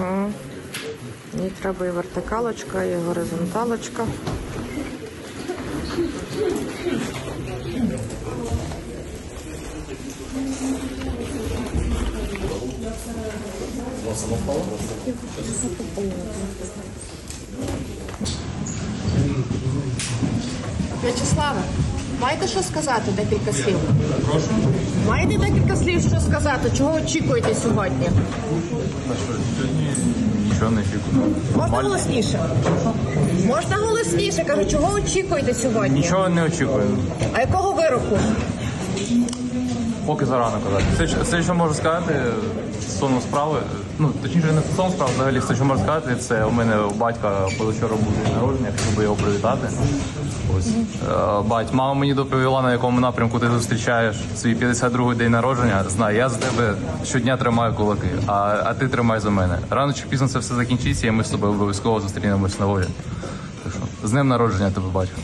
Угу. Мені треба і вертикалочка, і горизонталочка. В'ячеславе, маєте що сказати декілька слів? Прошу. Маєте декілька слів, що сказати? Чого очікуєте сьогодні? Нічого не фікую. Можна голосніше? Можна голосніше? Кажу, чого очікуєте сьогодні? Нічого не очікую. А якого вироку? Поки зарано казати. Все, що- все, що можу сказати стосовно справи, ну точніше не стосовно справи, взагалі все, що можу сказати, це у мене у батька позавчора був день народження, хотів би його привітати. Ось Е, бать, мама мені доповіла, на якому напрямку ти зустрічаєш свій 52-й день народження. Знай, я за тебе щодня тримаю кулаки, а, а ти тримай за мене. Рано чи пізно це все закінчиться, і ми з тобою обов'язково зустрінемось на волі. Так що, з днем народження тебе батько.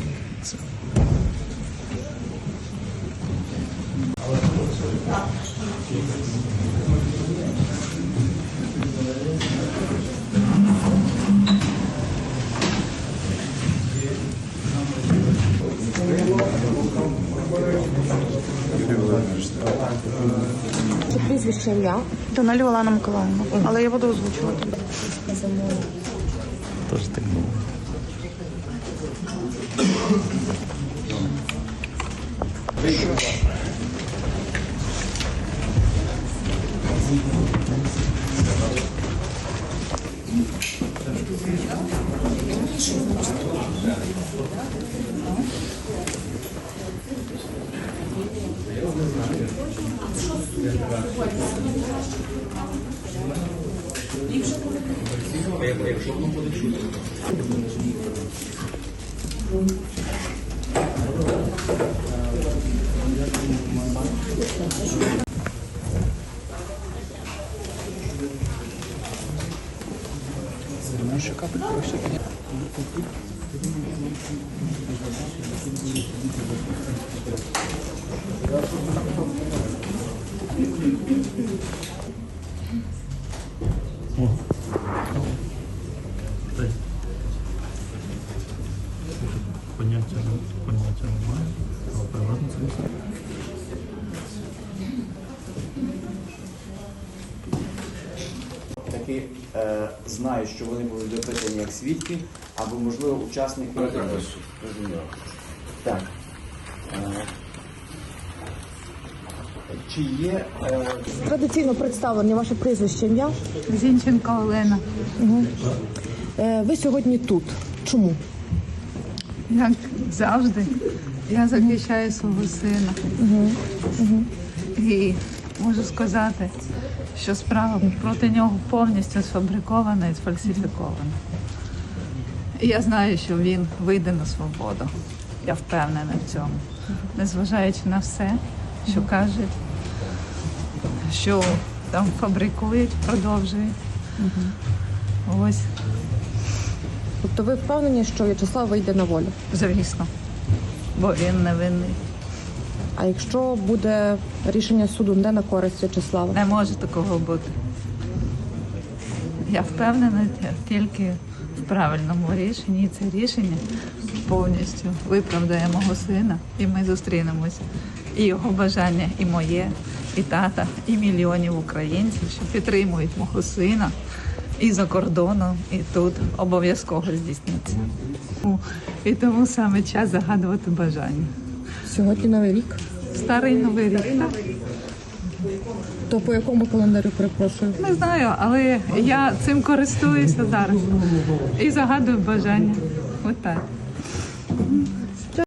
Це прізвище ім'я. Донелі Олена Миколаївна. Але я буду озвучувати. Тож так було. Поняття, поняття немає, але приватно це таки е, знають, що вони будуть допитані як свідки, або, можливо, учасники. Розумію. Так. Е, чи є е, Традиційно представлення ваше прізвище ім'я. Зінченко Олена. Е, Ви сьогодні тут. Чому? Як завжди, я захищаю свого сина. І можу сказати, що справа проти нього повністю сфабрикована і сфальсифікована. І я знаю, що він вийде на свободу. Я впевнена в цьому. Незважаючи на все, що кажуть, що там фабрикують, продовжують. Ось, Тобто ви впевнені, що В'ячеслав вийде на волю? звісно, бо він невинний. А якщо буде рішення суду не на користь В'ячеслава? Не може такого бути. Я впевнена тільки в правильному рішенні. Це рішення повністю виправдає мого сина, і ми зустрінемось. І його бажання, і моє, і тата, і мільйонів українців, що підтримують мого сина і за кордоном, і тут обов'язково здійсниться. І тому саме час загадувати бажання. Сьогодні новий рік. Старий новий рік. так? То по якому календарю перепрошую? Не знаю, але я цим користуюся зараз і загадую бажання. Отак.